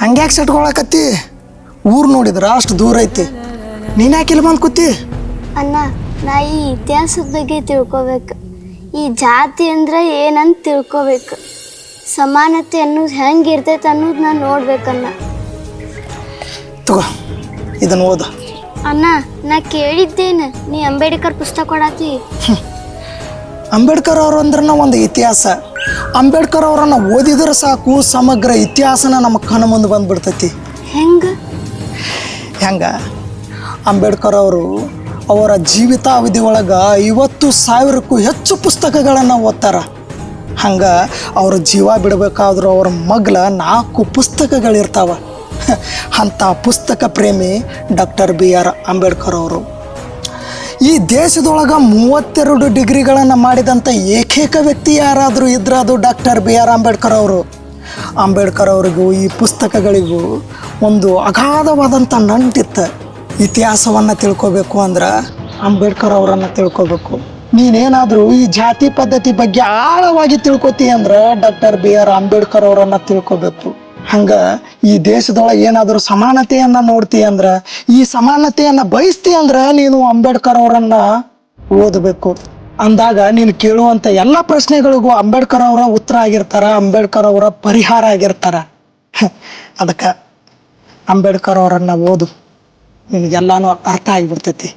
ಹಂಗ್ಯಾಕೆ ಸಟ್ಕೊಳಕತ್ತಿ ಊರು ನೋಡಿದ್ರ ಅಷ್ಟು ದೂರ ಐತಿ. ನೀನ್ ಯಾಕೆ ಇಲ್ಲಿ ಬಂದು ಕೂತಿ? ಅಣ್ಣ ನಾ ಈ ಇತಿಹಾಸದ ಬಗ್ಗೆ ತಿಳ್ಕೊಬೇಕು. ಈ ಜಾತಿ ಅಂದ್ರೆ ಏನಂತ ತಿಳ್ಕೊಬೇಕು. ಸಮಾನತೆ ಅನ್ನೋದು ಹೆಂಗೆ ಇರ್ತೈತೆ ಅನ್ನೋದು ನಾನು ನೋಡ್ಬೇಕನ್ನ ತಗೋ ಇದನ್ನು ಓದ. ಅಣ್ಣ ನಾ ಕೇಳಿದ್ದೇನೆ. ನೀ ಅಂಬೇಡ್ಕರ್ ಪುಸ್ತಕ ಕೊಡಾತಿ ಅಂಬೇಡ್ಕರ್ ಅವರು ಅಂದ್ರನ ಒಂದು ಇತಿಹಾಸ. ಅಂಬೇಡ್ಕರ್ ಅವರನ್ನ ಓದಿದ್ರೆ ಸಾಕು ಸಮಗ್ರ ಇತಿಹಾಸನ ನಮ್ಮ ಕಣ್ಣ ಮುಂದೆ ಬಂದ್ಬಿಡ್ತೈತಿ. ಹೆಂಗ? ಹೆಂಗ? ಅಂಬೇಡ್ಕರ್ ಅವರು ಅವರ ಜೀವಿತಾವಧಿ ಒಳಗೆ ಐವತ್ತು ಸಾವಿರಕ್ಕೂ ಹೆಚ್ಚು ಪುಸ್ತಕಗಳನ್ನು ಓದ್ತಾರ. ಹಂಗೆ ಅವ್ರ ಜೀವ ಬಿಡಬೇಕಾದ್ರೂ ಅವ್ರ ಮಗ್ಲ ನಾಲ್ಕು ಪುಸ್ತಕಗಳಿರ್ತಾವ. ಅಂಥ ಪುಸ್ತಕ ಪ್ರೇಮಿ ಡಾಕ್ಟರ್ ಬಿ ಆರ್ ಅಂಬೇಡ್ಕರ್ ಅವರು. ಈ ದೇಶದೊಳಗೆ ಮೂವತ್ತೆರಡು ಡಿಗ್ರಿಗಳನ್ನು ಮಾಡಿದಂಥ ಏಕೈಕ ವ್ಯಕ್ತಿ ಯಾರಾದರೂ ಇದ್ರೆ ಅದು ಡಾಕ್ಟರ್ ಬಿ ಆರ್ ಅಂಬೇಡ್ಕರ್ ಅವರು. ಅಂಬೇಡ್ಕರ್ ಅವರಿಗೂ ಈ ಪುಸ್ತಕಗಳಿಗೂ ಒಂದು ಅಗಾಧವಾದಂಥ ನಂಟಿತ್ತು ಇತಿಹಾಸವನ್ನು ತಿಳ್ಕೊಬೇಕು ಅಂದ್ರೆ ಅಂಬೇಡ್ಕರ್ ಅವರನ್ನು ತಿಳ್ಕೊಬೇಕು. ನೀನೇನಾದರೂ ಈ ಜಾತಿ ಪದ್ಧತಿ ಬಗ್ಗೆ ಆಳವಾಗಿ ತಿಳ್ಕೊತೀಯ ಅಂದ್ರೆ ಡಾಕ್ಟರ್ ಬಿ ಆರ್ ಅಂಬೇಡ್ಕರ್ ಅವರನ್ನು ತಿಳ್ಕೊಬೇಕು. ಹಂಗ ಈ ದೇಶದೊಳಗೆ ಏನಾದರೂ ಸಮಾನತೆಯನ್ನ ನೋಡ್ತಿ ಅಂದ್ರ, ಈ ಸಮಾನತೆಯನ್ನ ಬಯಸ್ತಿ ಅಂದ್ರ ನೀನು ಅಂಬೇಡ್ಕರ್ ಅವರನ್ನ ಓದಬೇಕು. ಅಂದಾಗ ನೀನು ಕೇಳುವಂತ ಎಲ್ಲ ಪ್ರಶ್ನೆಗಳಿಗೂ ಅಂಬೇಡ್ಕರ್ ಅವರ ಉತ್ತರ ಆಗಿರ್ತಾರ, ಅಂಬೇಡ್ಕರ್ ಅವರ ಪರಿಹಾರ ಆಗಿರ್ತಾರ. ಅದಕ್ಕೆ ಅಂಬೇಡ್ಕರ್ ಅವರನ್ನ ಓದು. ನಿನಗೆಲ್ಲಾನು ಅರ್ಥ ಆಗಿಬಿಡ್ತೈತಿ.